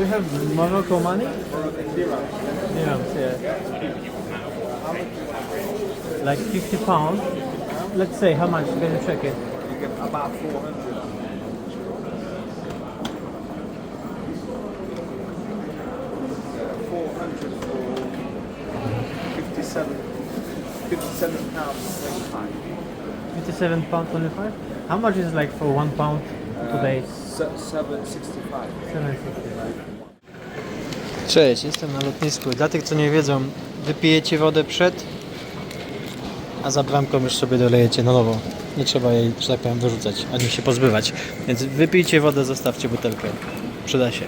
Do you have Morocco money? Dirhams, yeah. Like 50 pounds. Let's say how much? Can you check it? You get about 400. Four hundred for fifty-seven, fifty-seven pounds twenty-five. 57 pound 25. How much is like for one pound today? Uh, se- Seven sixty-five. 765. Cześć, jestem na lotnisku. Dla tych, co nie wiedzą, wypijecie wodę przed, a za bramką już sobie dolejecie na nowo. Nie trzeba jej, że tak powiem, wyrzucać, ani się pozbywać. Więc wypijcie wodę, zostawcie butelkę. Przyda się.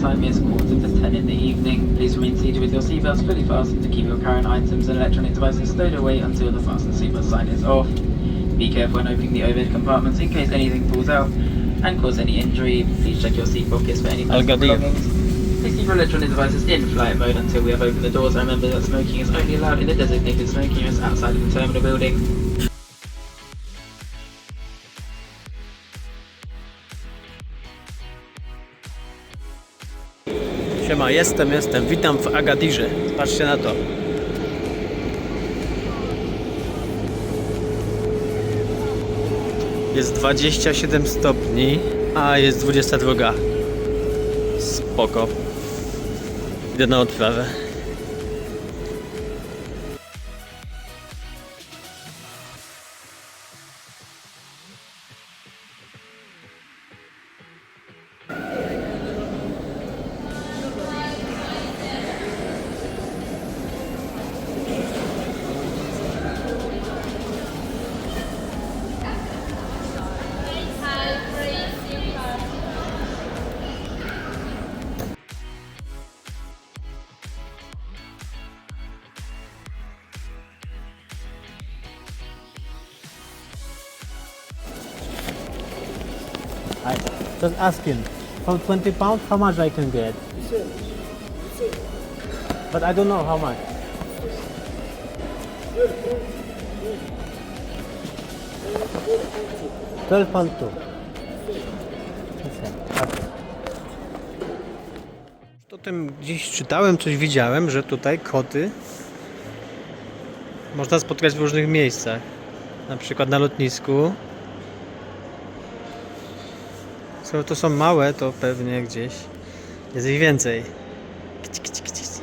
Time is quarter to 10 in the evening, please remain seated with your seatbelts fully fastened to keep your current items and electronic devices stowed away until the fasten seatbelt sign is off. Be careful when opening the overhead compartments in case anything falls out and cause any injury. Please check your seat pockets for any personal belongings. Please keep your electronic devices in flight mode until we have opened the doors. And remember that smoking is only allowed in the designated smoking areas outside of the terminal building. Siema, jestem, jestem. Witam w Agadirze. Patrzcie na to. Jest 27 stopni, a jest 22. Spoko. Idę na odprawę. Just asking. For 20 pounds, how much I can get? But I don't know how much. Twelve pound two. O tym gdzieś czytałem, coś widziałem, że tutaj koty można spotkać w różnych miejscach. Na przykład na lotnisku, Skoro to są małe, to pewnie gdzieś jest ich więcej. Kici, kici, kici.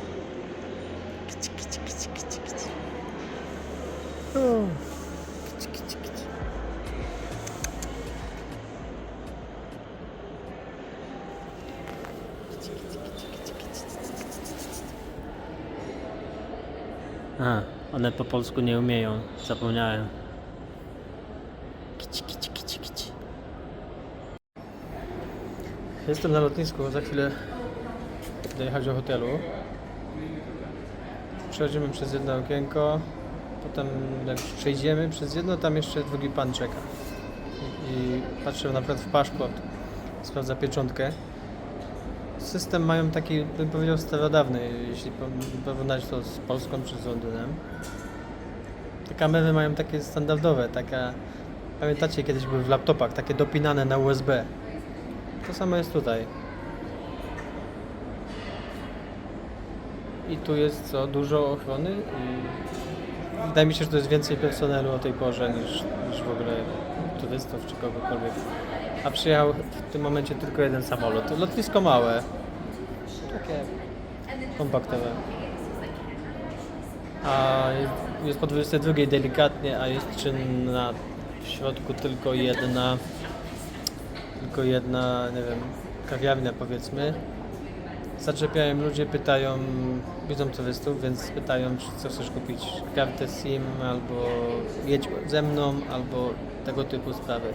A, one po polsku nie umieją. Zapomniałem. Kici, kici, kici, kici. Jestem na lotnisku, za chwilę będę do hotelu. Przechodzimy przez jedno okienko, potem jak przejdziemy przez jedno, tam jeszcze drugi pan czeka. I, i patrzę na przykład w paszport, sprawdza pieczątkę. System mają taki, bym powiedział, starodawny, jeśli po- porównać to z Polską czy z Londynem. Te kamery mają takie standardowe, taka... Pamiętacie, kiedyś były w laptopach, takie dopinane na USB. To samo jest tutaj. I tu jest co, dużo ochrony i wydaje mi się, że to jest więcej personelu o tej porze niż, niż w ogóle turystów czy kogokolwiek. A przyjechał w tym momencie tylko jeden samolot. Lotnisko małe. Takie kompaktowe. A jest, po 22 delikatnie, a jest czynna w środku tylko jedna tylko jedna, nie wiem, kawiarnia powiedzmy. zaczepiają ludzie, pytają, widzą co wystów, więc pytają, czy co chcesz kupić, kartę SIM, albo jedź ze mną, albo tego typu sprawy.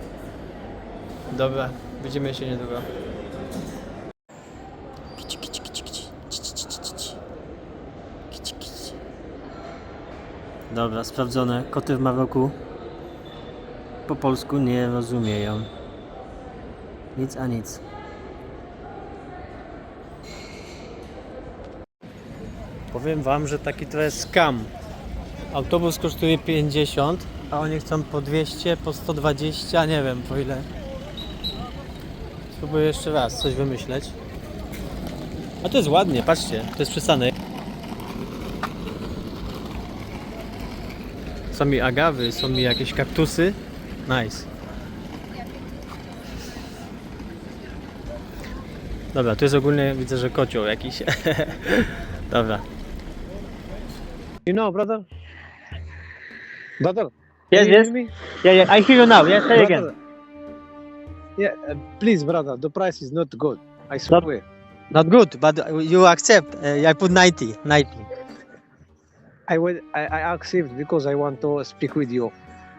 Dobra, widzimy się niedługo. Dobra, sprawdzone. Koty w Maroku po polsku nie rozumieją. Nic a nic. Powiem wam, że taki to jest scam. Autobus kosztuje 50, a oni chcą po 200, po 120, nie wiem po ile. Spróbuję jeszcze raz coś wymyśleć. A to jest ładnie, patrzcie, to jest przysane. Są mi agawy, są mi jakieś kaktusy. Nice. Dobra, tu jest ogólnie, widzę, że kocioł jakiś. Dobra. You know, brother? Brother? Yes, yes. me? Yeah, yeah, I hear you now. Yes, say Brother, again. Yeah, uh, please, brother, the price is not good. I swear. Not good, but you accept. Uh, I put 90, 90. I will. I, I accept because I want to speak with you.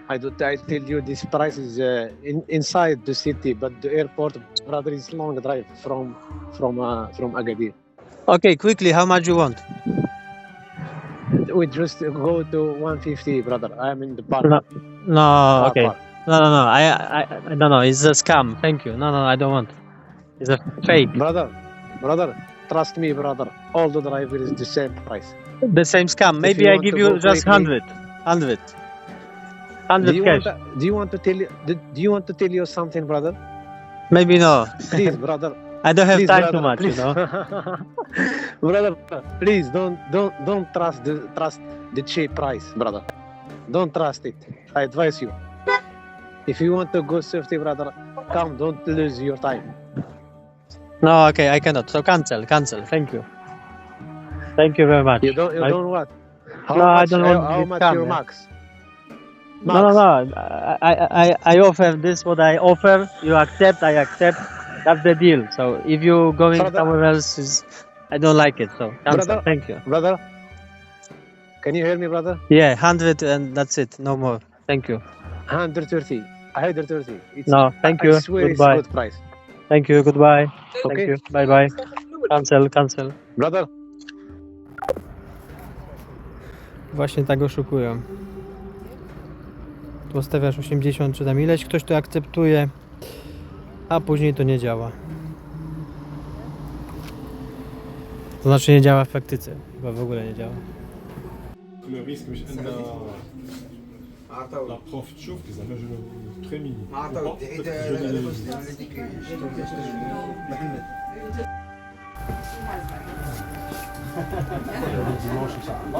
I do. I tell you this price is uh, in, inside the city, but the airport, brother, is long drive from from uh, from Agadir. Okay, quickly, how much you want? We just go to 150, brother. I'm in the park. No, no, okay. No, no, no. I, I, I, no, no. It's a scam. Thank you. No, no, I don't want. It's a fake. brother, brother. Trust me, brother. All the driver is the same price. The same scam. Maybe I give you just quickly- 100. 100. Do you cash. want? To, do you want to tell you? Do, you want to tell you something, brother? Maybe no. Please, brother. I don't have please, time brother, too much, please. you know. brother, please don't don't don't trust the trust the cheap price, brother. Don't trust it. I advise you. If you want to go safety, brother, come. Don't lose your time. No, okay, I cannot. So cancel, cancel. Thank you. Thank you very much. You don't. You I- don't what? How No, I don't how, want how this much scam, your yeah. max? No, no, no. I, I, I, I offer this what I offer. You accept, I accept. That's the deal. So if you're going Brother- somewhere else, is, I don't like it. So cancel. Brother- Thank you. brother. Can you hear me, brother? Yeah, hundred and that's it. No more. Thank you. 130. 130. It's, No, thank I you. swear Goodbye. it's good price. Thank you. Goodbye. Thank Okay. you. Bye bye. Cancel, cancel. Brother, Właśnie tak oszukują. Tu stawiasz 80 czy tam ileś, ktoś to akceptuje, a później to nie działa. To znaczy nie działa w praktyce, chyba w ogóle nie działa. Le la, la profitchouf, qu'ils appellent je- très mini.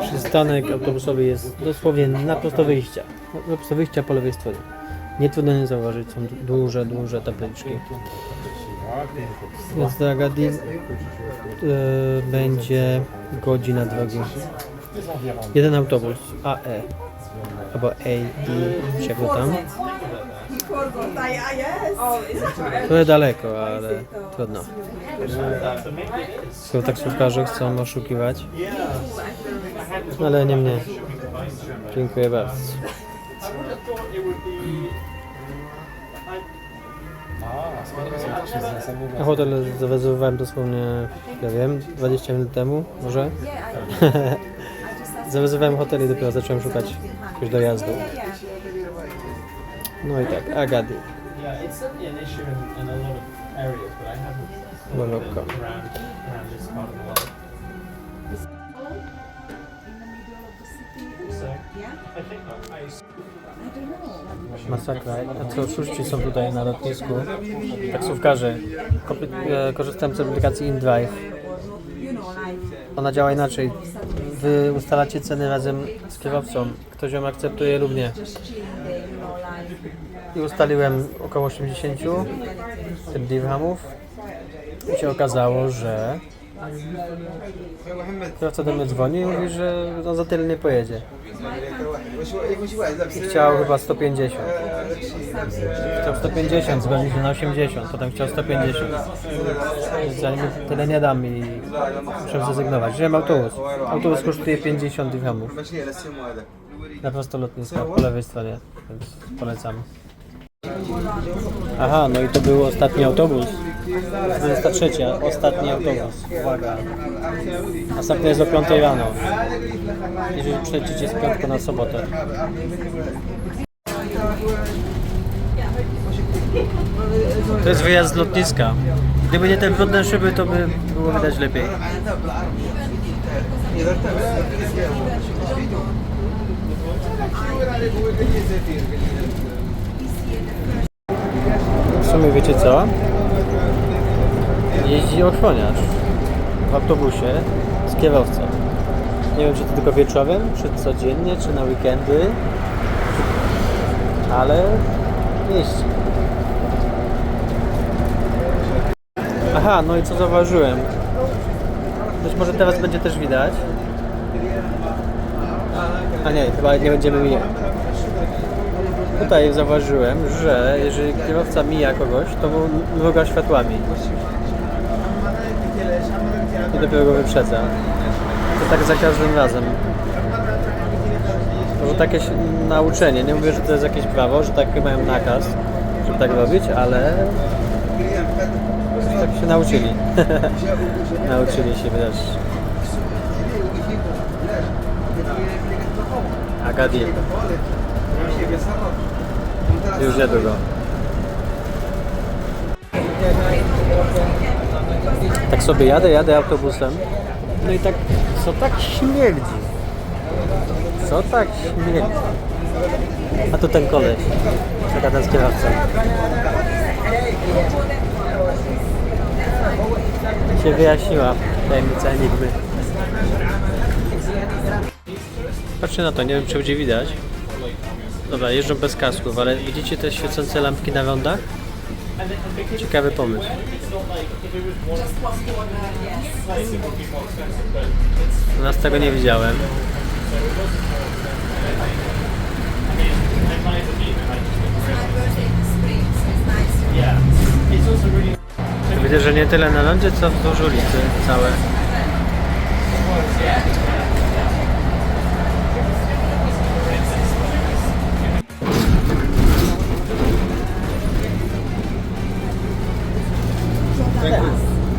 Przystanek autobusowy jest dosłownie na prosto wyjścia. Na prosto wyjścia po lewej stronie. Nie trudno nie zauważyć, są du- duże, duże tabliczki. Więc do Agadir e, będzie godzina drogi. Jeden autobus AE albo czy jak to tam. Trochę daleko, ale trudno. Skoro taksówkarze chcą oszukiwać. Ale nie mnie. Dziękuję bardzo. A hotel zarezerwowałem dosłownie, ja wiem, 20 minut temu, może. Zarezerwowałem hotel i dopiero zacząłem szukać jakiegoś dojazdu. No i tak, Morocco. Masakra. A co, oszuści są tutaj na lotnisku. Taksówkarze. Kopy- e, Korzystam z aplikacji InDrive. Ona działa inaczej. Wy ustalacie ceny razem z kierowcą. Ktoś ją akceptuje lub nie. I ustaliłem około 80 dirhamów. I się okazało, że Kierowca do mnie dzwoni i mówi, że no za tyle nie pojedzie. I chciał chyba 150. Chciał 150, zgodził się na 80, potem chciał 150. Więc ja nie, tyle nie dam i muszę zrezygnować. Wziąłem autobus. Autobus kosztuje 50 dirhamów. Na prosto lotniska po lewej stronie, więc polecam. Aha, no i to był ostatni autobus. 23, ostatni autobus. Uwaga. Następny jest o 5 rano. Jeżeli przejdziecie z piątku na sobotę. To jest wyjazd z lotniska. Gdyby nie te brudne szyby, to by było widać lepiej. Sumie wiecie co? Jeździ ochroniarz w autobusie z kierowcą. Nie wiem, czy to tylko wieczorem, czy codziennie, czy na weekendy, ale jeździ. Aha, no i co zauważyłem? Być może teraz będzie też widać. A nie, chyba nie będziemy mijać. Tutaj zauważyłem, że jeżeli kierowca mija kogoś, to mruga światłami. I dopiero go wyprzedza. To tak za każdym razem. Może takie nauczenie. Nie mówię, że to jest jakieś prawo, że tak mają nakaz, żeby tak robić, ale tak się nauczyli. nauczyli się też. Agadir. Już niedługo. Tak sobie jadę, jadę autobusem. No i tak, co tak śmierdzi? Co tak śmierdzi? A to ten koleś, co gada z kierowcą. Się wyjaśniła tajemnica enigmy. Patrzcie na to, nie wiem czy będzie widać. Dobra, jeżdżą bez kasków, ale widzicie te świecące lampki na rondach? Ciekawy pomysł. U nas tego nie widziałem. Widzę, że nie tyle na lądzie, co wzdłuż ulicy całe.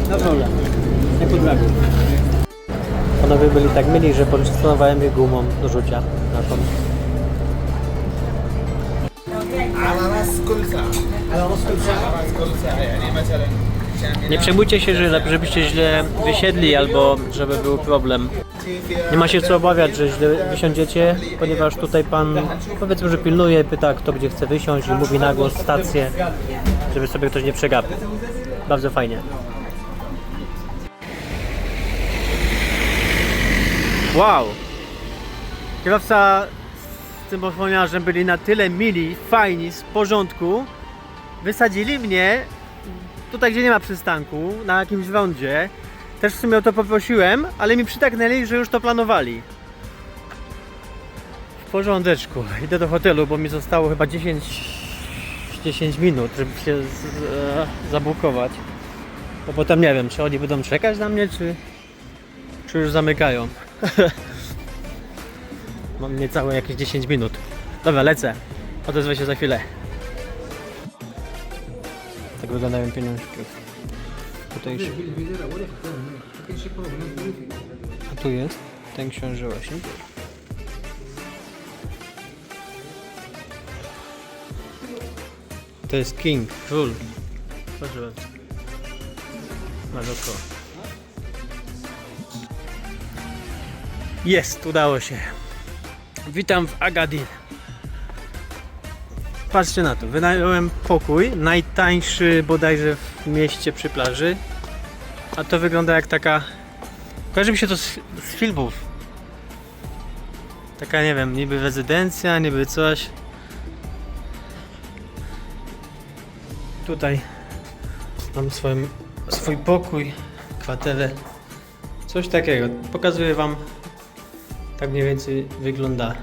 No problem. Nie. Panowie byli tak myli, że poczęstowałem je gumą do rzucia. Nie przejmujcie się, że, żebyście źle wysiedli albo żeby był problem. Nie ma się co obawiać, że źle wysiądziecie, ponieważ tutaj pan powiedzmy, że pilnuje, pyta kto gdzie chce wysiąść i mówi na głos stację, żeby sobie ktoś nie przegapił. Bardzo fajnie. Wow! Kierowca z tym ochroniarzem byli na tyle mili, fajni, z porządku. Wysadzili mnie tutaj, gdzie nie ma przystanku, na jakimś rondzie. Też w sumie o to poprosiłem, ale mi przytaknęli, że już to planowali. W porządeczku. Idę do hotelu, bo mi zostało chyba 10, 10 minut, żeby się z, e, zabukować. Bo potem nie wiem, czy oni będą czekać na mnie, czy, czy już zamykają. Mam niecałe jakieś 10 minut. Dobra, lecę. Odezwę się za chwilę. Tak wyglądają pieniążki. Tutaj się... A tu jest ten książę właśnie. To jest king, król. Proszę bardzo. Maroko. Jest, udało się. Witam w Agadir. Patrzcie na to, wynająłem pokój, najtańszy bodajże w mieście przy plaży. A to wygląda jak taka... Kojarzy mi się to z, z filmów. Taka, nie wiem, niby rezydencja, niby coś. Tutaj mam swój pokój, kwaterę Coś takiego. Pokazuję Wam, tak mniej więcej wygląda.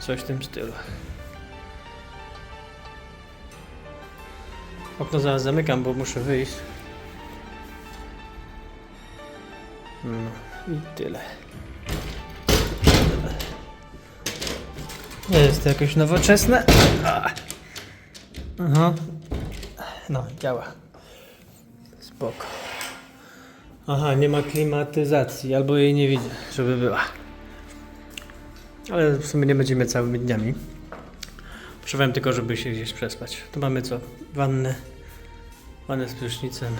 Coś w tym stylu. Okno zaraz zamykam, bo muszę wyjść. No i tyle. Nie jest to jakoś nowoczesne. Ah. Aha. No, działa. Spoko. Aha, nie ma klimatyzacji, albo jej nie widzę, żeby była. Ale w sumie nie będziemy całymi dniami. Potrzebowałem tylko, żeby się gdzieś przespać. Tu mamy co? Wannę. Wannę z prysznicem.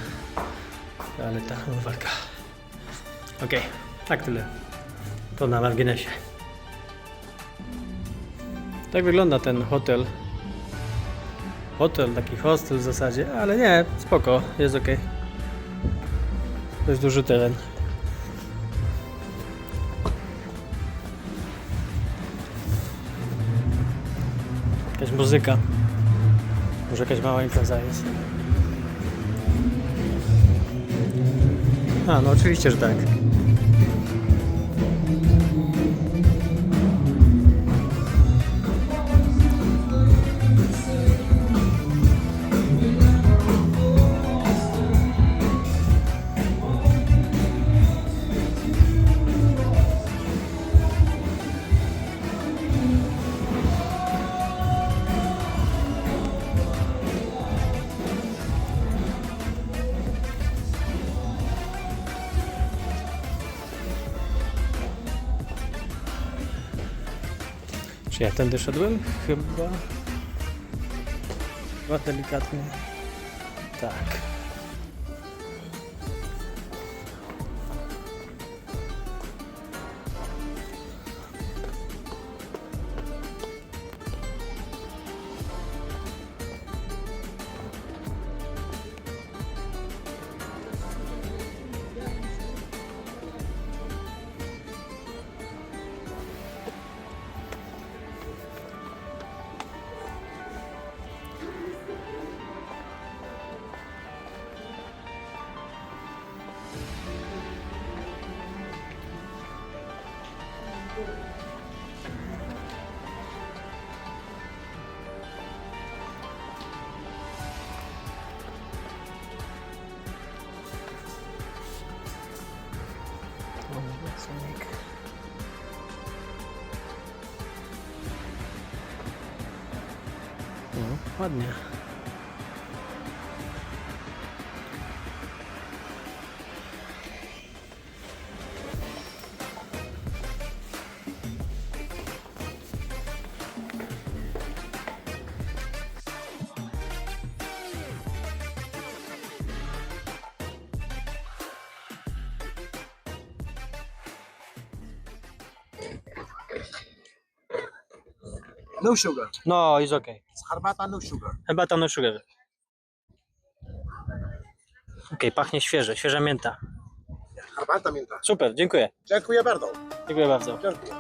Toaleta, umywalka. Okej, tak tyle. To na marginesie. Tak wygląda ten hotel. Hotel, taki hostel w zasadzie, ale nie, spoko, jest ok. Dość duży teren. Jakaś muzyka. Może jakaś mała impreza jest. A, no oczywiście, że tak. Czy ja tędy szedłem? Chyba. Chyba delikatnie. Tak. Ładnie. No sugar. No, jest ok. Herbata, no sugar. Herbata no sugar. Ok, pachnie świeże, świeża mięta. Herbata mięta. Super, dziękuję. Dziękuję bardzo. Dziękuję bardzo. Dziękuję.